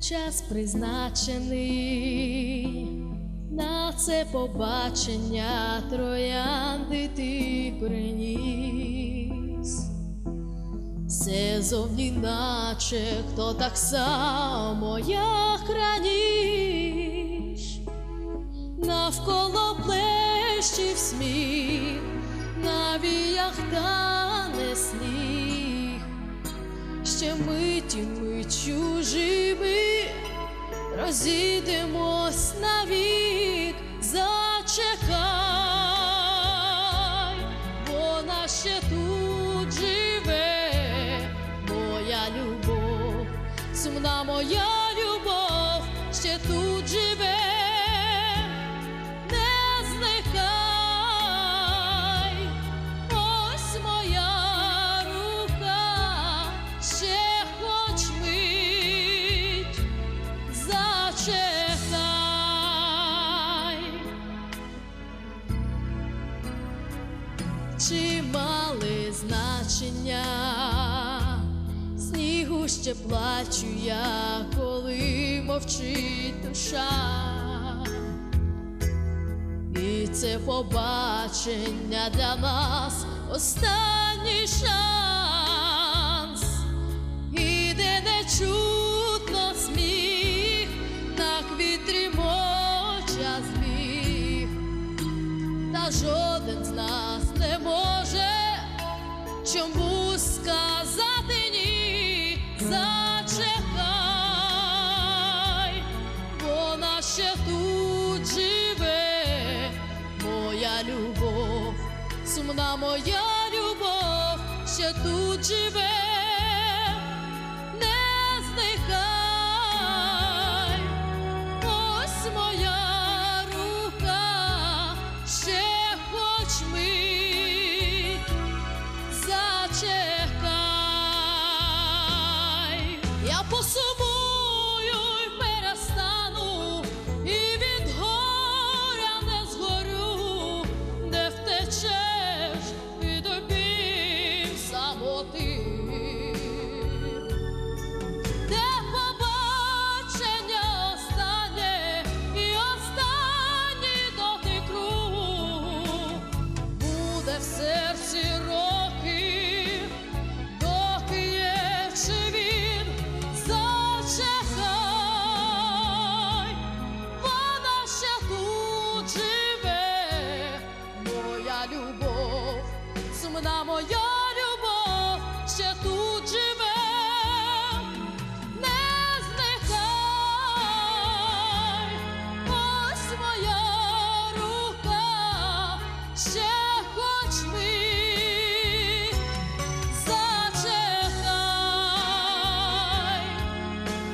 час призначений на це побачення троянди ти приніс. Все зовні наче хто так само, як раніш, навколо плещів сміх, на віях тане сніг, ще миті ми чужими, розійдемось навік, зачекай, вона ще тут живе, моя любов, сумна моя Чи мали значення. Снігу ще плачу я, коли мовчить душа, і це побачення для нас останній шанс, і де не чутно сміх, на квітрі моча зміг. Та жоден зачекай, вона ще тут живе, моя любов, сумна моя любов, ще тут живе. possuir. Темна моя любов ще тут живе, не зникай, ось моя рука, ще хоч ми зачекай,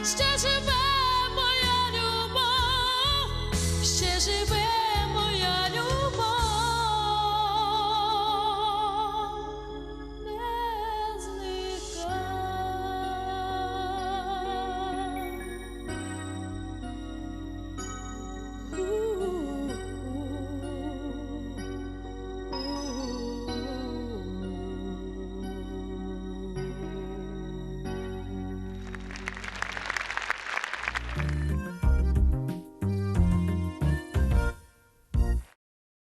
ще живе.